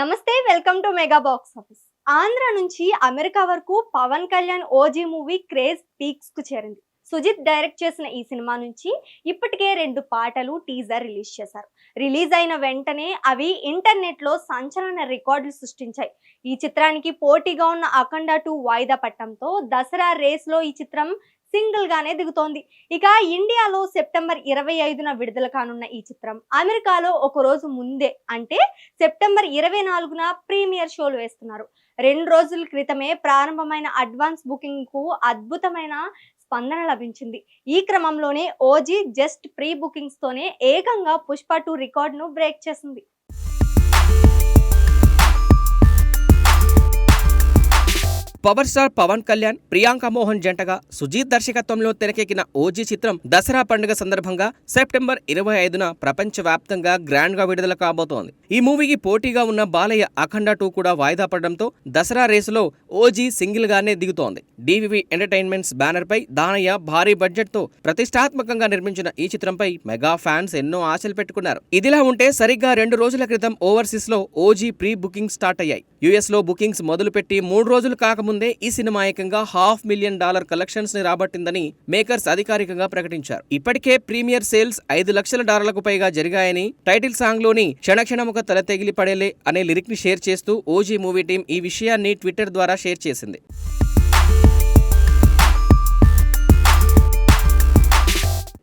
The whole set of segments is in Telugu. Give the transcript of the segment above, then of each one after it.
నమస్తే welcome to mega box office. Andhra నుంచి అమెరికా వరకు Pawan Kalyan OG movie craze పీక్స్కు చేరింది. సుజిత్ డైరెక్ట్ చేసిన ఈ సినిమా నుంచి ఇప్పటికే రెండు పాటలు టీజర్ రిలీజ్ చేశారు. రిలీజ్ అయిన వెంటనే అవి ఇంటర్నెట్లో సంచలన రికార్డులు సృష్టించాయి. ఈ చిత్రానికి పోటీగా ఉన్న అఖండ టూ వాయిదా పట్టంతో దసరా రేస్లో ఈ చిత్రం సింగిల్ గానే దిగుతోంది. ఇక ఇండియాలో సెప్టెంబర్ ఇరవై ఐదున విడుదల కానున్న ఈ చిత్రం అమెరికాలో ఒక రోజు ముందే అంటే సెప్టెంబర్ ఇరవై నాలుగున ప్రీమియర్ షోలు వేస్తున్నారు. రెండు రోజుల క్రితమే ప్రారంభమైన అడ్వాన్స్ బుకింగ్కు అద్భుతమైన స్పందన లభించింది. ఈ క్రమంలోనే ఓజీ జస్ట్ ప్రీ బుకింగ్స్ తోనే ఏకంగా పుష్ప టూ రికార్డును బ్రేక్ చేసింది. పవర్ స్టార్ పవన్ కళ్యాణ్ ప్రియాంక మోహన్ జంటగా సుజీత్ దర్శకత్వంలో తెరకెక్కిన ఓజీ చిత్రం దసరా పండుగ సందర్భంగా సెప్టెంబర్ ఇరవై ఐదున ప్రపంచవ్యాప్తంగా గ్రాండ్గా విడుదల కాబోతోంది. ఈ మూవీకి పోటీగా ఉన్న బాలయ్య అఖండ టూ కూడా వాయిదా పడడంతో దసరా రేసులో ఓజీ సింగిల్ గానే దిగుతోంది. డివివి ఎంటర్టైన్మెంట్స్ బ్యానర్ పై దానయ్య భారీ బడ్జెట్తో ప్రతిష్టాత్మకంగా నిర్మించిన ఈ చిత్రంపై మెగా ఫ్యాన్స్ ఎన్నో ఆశలు పెట్టుకున్నారు. ఇదిలా ఉంటే సరిగ్గా రెండు రోజుల క్రితం ఓవర్సీస్లో ఓజీ ప్రీ బుకింగ్ స్టార్ట్ అయ్యాయి. యుఎస్లో బుకింగ్స్ మొదలుపెట్టి మూడు రోజులు కాకముందే ఈ సినిమా ఏకంగా హాఫ్ మిలియన్ డాలర్ కలెక్షన్స్ని రాబట్టిందని మేకర్స్ అధికారికంగా ప్రకటించారు. ఇప్పటికే ప్రీమియర్ సేల్స్ ఐదు లక్షల డాలర్లకు పైగా జరిగాయని టైటిల్ సాంగ్లోని క్షణక్షణముక తల తెగిలి పడేలే అనే లిరిక్ని షేర్ చేస్తూ ఓజీ మూవీ టీం ఈ విషయాన్ని ట్విట్టర్ ద్వారా షేర్ చేసింది.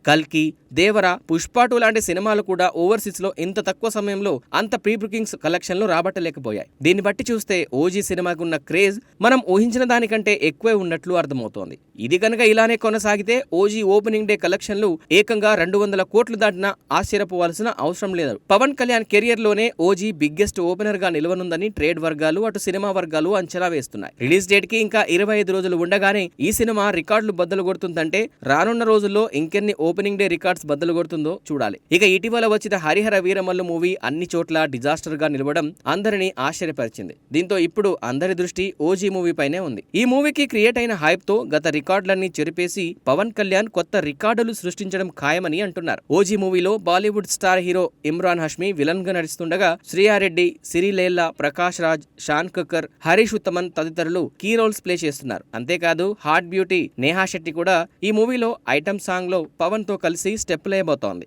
కల్కి దేవర పుష్పాటు లాంటి సినిమాలు కూడా ఓవర్సీస్లో ఇంత తక్కువ సమయంలో అంత ప్రీ బుకింగ్స్ కలెక్షన్లు రాబట్టలేకపోయాయి. దీన్ని బట్టి చూస్తే ఓజీ సినిమాకు ఉన్న క్రేజ్ మనం ఊహించిన దానికంటే ఎక్కువే ఉన్నట్లు అర్థమవుతోంది. ఇది కనుక ఇలానే కొనసాగితే ఓజీ ఓపెనింగ్ డే కలెక్షన్లు ఏకంగా రెండు వందల కోట్లు దాటినా ఆశ్చర్యపోవాల్సిన అవసరం లేదు. పవన్ కళ్యాణ్ కెరియర్లోనే ఓజీ బిగ్గెస్ట్ ఓపెనర్గా నిలవనుందని ట్రేడ్ వర్గాలు అటు సినిమా వర్గాలు అంచనా వేస్తున్నాయి. రిలీజ్ డేట్కి ఇంకా ఇరవై ఐదు రోజులు ఉండగానే ఈ సినిమా రికార్డులు బద్దలు కొడుతుందంటే రానున్న రోజుల్లో ఇంకెన్ని ఓపెనింగ్ డే రికార్డ్స్ బద్దలు కొడుతుందో చూడాలి. ఇక ఇటీవల వచ్చిన హరిహర వీరమల్లు మూవీ అన్ని చోట్ల డిజాస్టర్గా నిలవడం అందరినీ ఆశ్చర్యపరిచింది. దీంతో ఇప్పుడు అందరి దృష్టి ఓజీ మూవీ పైనే ఉంది. ఈ మూవీకి క్రియేట్ అయిన హైప్తో గత రికార్డులన్నీ చెరిపేసి పవన్ కళ్యాణ్ కొత్త రికార్డులు సృష్టించడం ఖాయమని అంటున్నారు. ఓజీ మూవీలో Bollywood star hero Imran Hashmi విలన్గా నడుస్తుండగా శ్రీయారెడ్డి సిరిలేల్లా ప్రకాష్ రాజ్ షాన్ కక్కర్ హరీష్ ఉత్తమన్ తదితరులు కీ రోల్స్ ప్లే చేస్తున్నారు. అంతేకాదు హాట్ బ్యూటీ నేహా శెట్టి కూడా ఈ మూవీలో ఐటమ్ సాంగ్లో పవన్తో కలిసి స్టెప్ లేబోతోంది